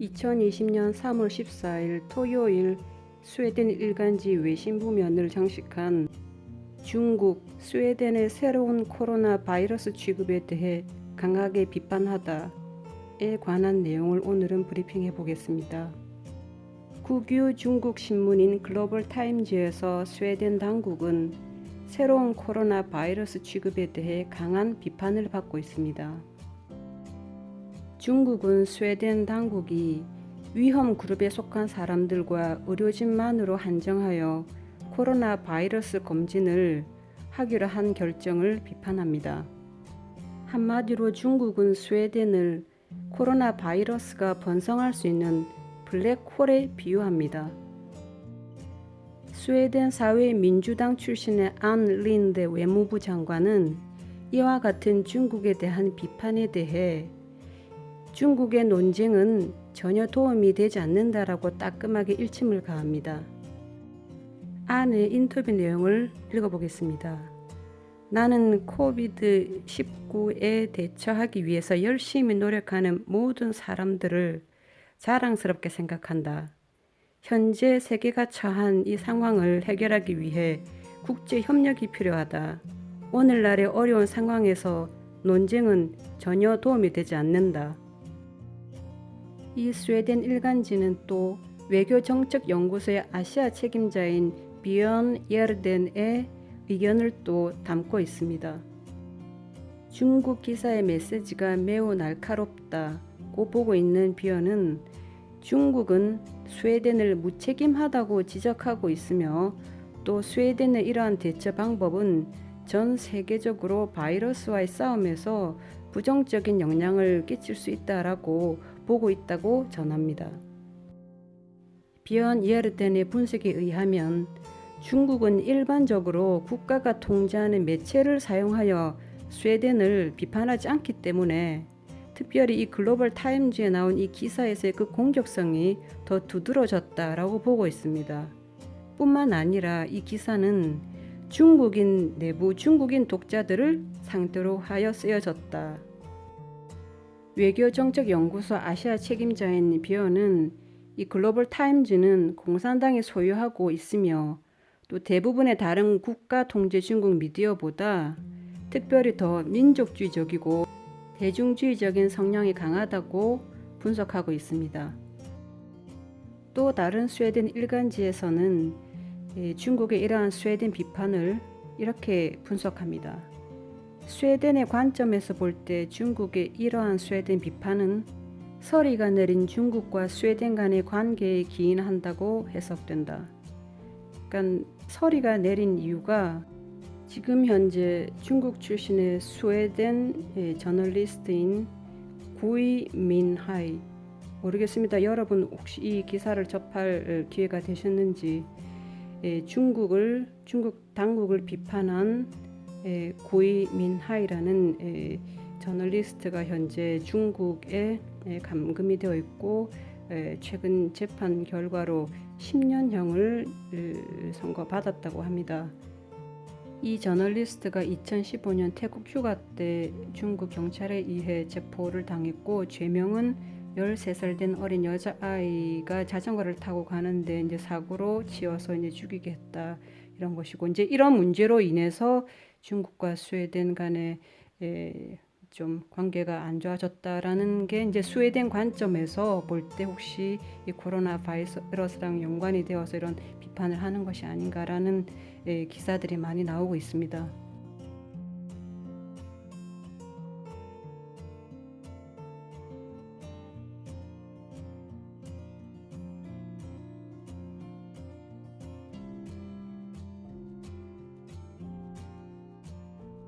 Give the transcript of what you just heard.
2020년 3월 14일 토요일 스웨덴 일간지 외신부면을 장식한 중국, 스웨덴의 새로운 코로나 바이러스 취급에 대해 강하게 비판하다에 관한 내용을 오늘은 브리핑해 보겠습니다. 국유 중국 신문인 글로벌 타임즈에서 스웨덴 당국은 새로운 코로나 바이러스 취급에 대해 강한 비판을 받고 있습니다. 중국은 스웨덴 당국이 위험 그룹에 속한 사람들과 의료진만으로 한정하여 코로나 바이러스 검진을 하기로 한 결정을 비판합니다. 한마디로 중국은 스웨덴을 코로나 바이러스가 번성할 수 있는 블랙홀에 비유합니다. 스웨덴 사회 민주당 출신의 안 린데 외무부 장관은 이와 같은 중국에 대한 비판에 대해 중국의 논쟁은 전혀 도움이 되지 않는다라고 따끔하게 일침을 가합니다. 안의 인터뷰 내용을 읽어보겠습니다. 나는 코비드-19에 대처하기 위해서 열심히 노력하는 모든 사람들을 자랑스럽게 생각한다. 현재 세계가 처한 이 상황을 해결하기 위해 국제 협력이 필요하다. 오늘날의 어려운 상황에서 논쟁은 전혀 도움이 되지 않는다. 이 스웨덴 일간지는 또 외교정책연구소의 아시아 책임자인 비언 예르덴의 의견을 또 담고 있습니다. 중국 기사의 메시지가 매우 날카롭다고 보고 있는 비언은 중국은 스웨덴을 무책임하다고 지적하고 있으며 또 스웨덴의 이러한 대처 방법은 전 세계적으로 바이러스와의 싸움에서 부정적인 영향을 끼칠 수 있다라고 보고 있다고 전합니다. 비언 예르덴의 분석에 의하면 중국은 일반적으로 국가가 통제하는 매체를 사용하여 스웨덴을 비판하지 않기 때문에 특별히 이 글로벌 타임즈에 나온 이 기사에서의 그 공격성이 더 두드러졌다라고 보고 있습니다. 뿐만 아니라 이 기사는 중국인 내부 중국인 독자들을 상대로 하여 쓰여졌다. 외교정책연구소 아시아 책임자인 비어는 이 글로벌 타임즈는 공산당이 소유하고 있으며 또 대부분의 다른 국가 통제 중국 미디어보다 특별히 더 민족주의적이고 대중주의적인 성향이 강하다고 분석하고 있습니다. 또 다른 스웨덴 일간지에서는 중국의 이러한 스웨덴 비판을 이렇게 분석합니다. 스웨덴의 관점에서 볼 때 중국의 이러한 스웨덴 비판은 서리가 내린 중국과 스웨덴 간의 관계에 기인한다고 해석된다. 그러니까 서리가 내린 이유가 지금 현재 중국 출신의 스웨덴 저널리스트인 구이 민하이 모르겠습니다. 여러분 혹시 이 기사를 접할 기회가 되셨는지 중국을 중국 당국을 비판한 고이 민하이라는 저널리스트가 현재 중국에 감금이 되어 있고 최근 재판 결과로 10년형을 선고받았다고 합니다. 이 저널리스트가 2015년 태국 휴가 때 중국 경찰에 의해 체포를 당했고 죄명은 13살 된 어린 여자아이가 자전거를 타고 가는데 이제 사고로 치여서 이제 죽이게 했다 이런 것이고 이제 이런 문제로 인해서 중국과 스웨덴 간의 에, 좀 관계가 안 좋아졌다라는 게 이제 스웨덴 관점에서 볼 때 혹시 이 코로나 바이러스랑 연관이 되어서 이런 비판을 하는 것이 아닌가라는 에, 기사들이 많이 나오고 있습니다.